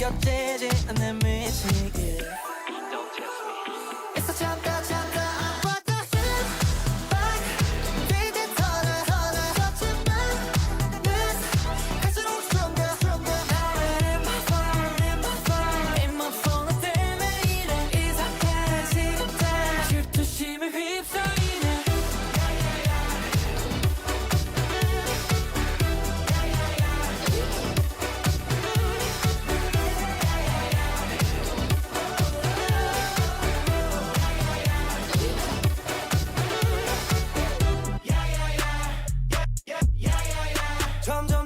곁에 내 미치게 점점